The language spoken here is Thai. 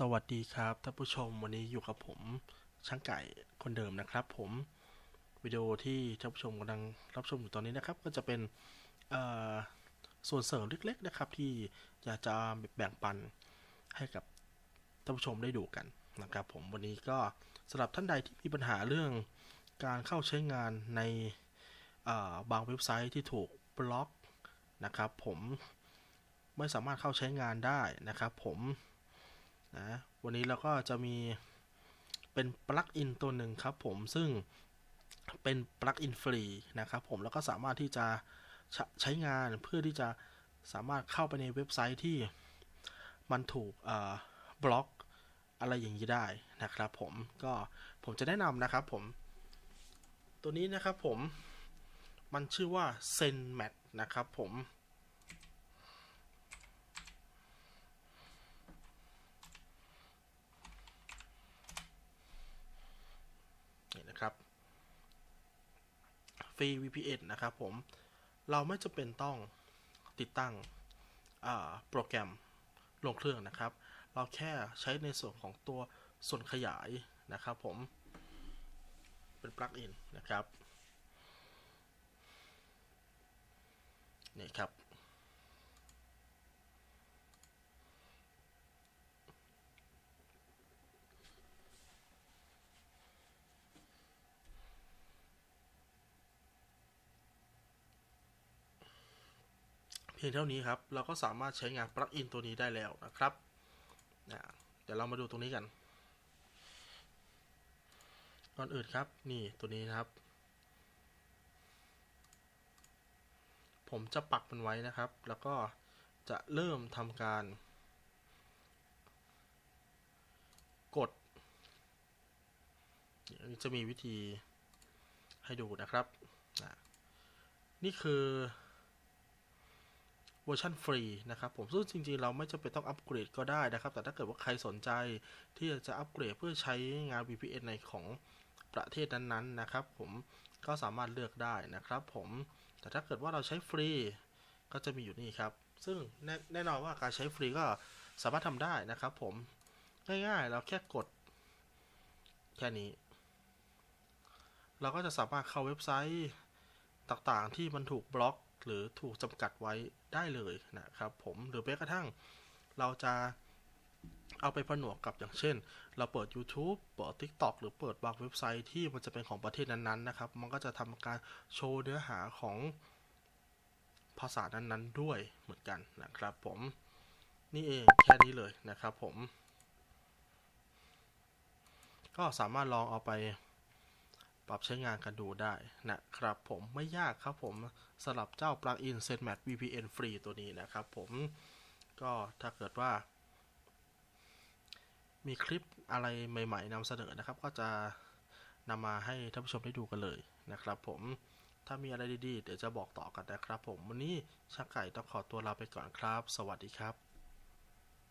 สวัสดีครับท่านผู้ชมวันนี้อยู่กับผมช่างไก่คนเดิมนะครับ ผมวิดีโอที่ท่านผู้ชมกำลังรับชมอยู่ตอนนี้นะครับ ก็จะเป็นส่วนเสริมเล็ก ๆนะครับ ที่อยากจะแบ่งปันให้กับท่านผู้ชมได้ดูกันนะครับ ผมวันนี้ก็สำหรับท่านใดที่มีปัญหาเรื่องการเข้าใช้งานในบางเว็บไซต์ที่ถูกบล็อกนะครับ ผมไม่สามารถเข้าใช้งานได้นะครับ ผม นะวันนี้เราก็จะมีเป็นปลั๊กอินตัวหนึ่งครับผมซึ่งเป็นปลั๊กอินฟรีนะครับผมแล้วก็สามารถที่จะใช้งานเพื่อที่จะสามารถเข้าไปในเว็บไซต์ที่มันถูกบล็อกอะไรอย่างนี้ได้นะครับผมก็ผมจะแนะนำนะครับผมตัวนี้นะครับผมมันชื่อว่า ZenMat นะครับผม นี่นะครับ ฟรี VPN นะครับผม เราไม่จำเป็นต้องติดตั้งโปรแกรมลงเครื่องนะครับ เราแค่ใช้ในส่วนของตัวส่วนขยายนะครับผม เป็นปลั๊กอินนะครับ นี่ครับ เพียงเท่านี้ครับ เราก็สามารถใช้งานปลั๊กอินตัวนี้ได้แล้วนะครับนะเดี๋ยวเรามาดูตรงนี้กัน ก่อนอื่นครับ นี่ตัวนี้นะครับ ผมจะปักมันไว้นะครับ แล้วก็จะเริ่มทำการ กดจะมีวิธีให้ดูนะครับ นี่คือ เวอร์ชันฟรีนะครับผมซึ่งจริงๆ เราไม่จำเป็นต้องอัปเกรดก็ได้นะครับ แต่ถ้าเกิดว่าใครสนใจที่จะอัปเกรดเพื่อใช้งาน VPN ในของประเทศนั้นๆนะครับ ผมก็สามารถเลือกได้นะครับ ผมแต่ถ้าเกิดว่าเราใช้ฟรีก็จะมีอยู่นี่ครับ ซึ่งแน่แน่นอนว่าการใช้ฟรีก็สามารถทำได้นะครับ ผมง่ายๆ เราแค่กด แค่นี้ เราก็จะสามารถเข้าเว็บไซต์ต่างๆ ที่มันถูกบล็อก หรือถูกจำกัดไว้ได้เลยนะครับผมหรือแม้กระทั่งเราจะเอาไปผนวกกับอย่างเช่น เราเปิด YouTube เปิด TikTok หรือเปิดบางเว็บไซต์ที่มันจะเป็นของประเทศนั้นๆนะครับ มันก็จะทำการโชว์เนื้อหาของภาษานั้นๆด้วยเหมือนกันนะครับผมนี่เองแค่นี้เลยนะครับผม ก็สามารถลองเอาไป ปรับใช้งานกันดูได้นะครับผมไม่ยากครับผมสำหรับเจ้าปลั๊กอิน ZenMat VPN ฟรีตัวนี้นะครับผมก็ถ้าเกิดว่า มีคลิปอะไรใหม่ ๆนำเสนอนะครับ ก็จะนำมาให้ท่านผู้ชมได้ดูกันเลยนะครับผมถ้ามีอะไรดีๆ เดี๋ยวจะบอกต่อกันนะครับผมวันนี้ชักไก่ต้องขอตัวลาไปก่อนครับ สวัสดีครับ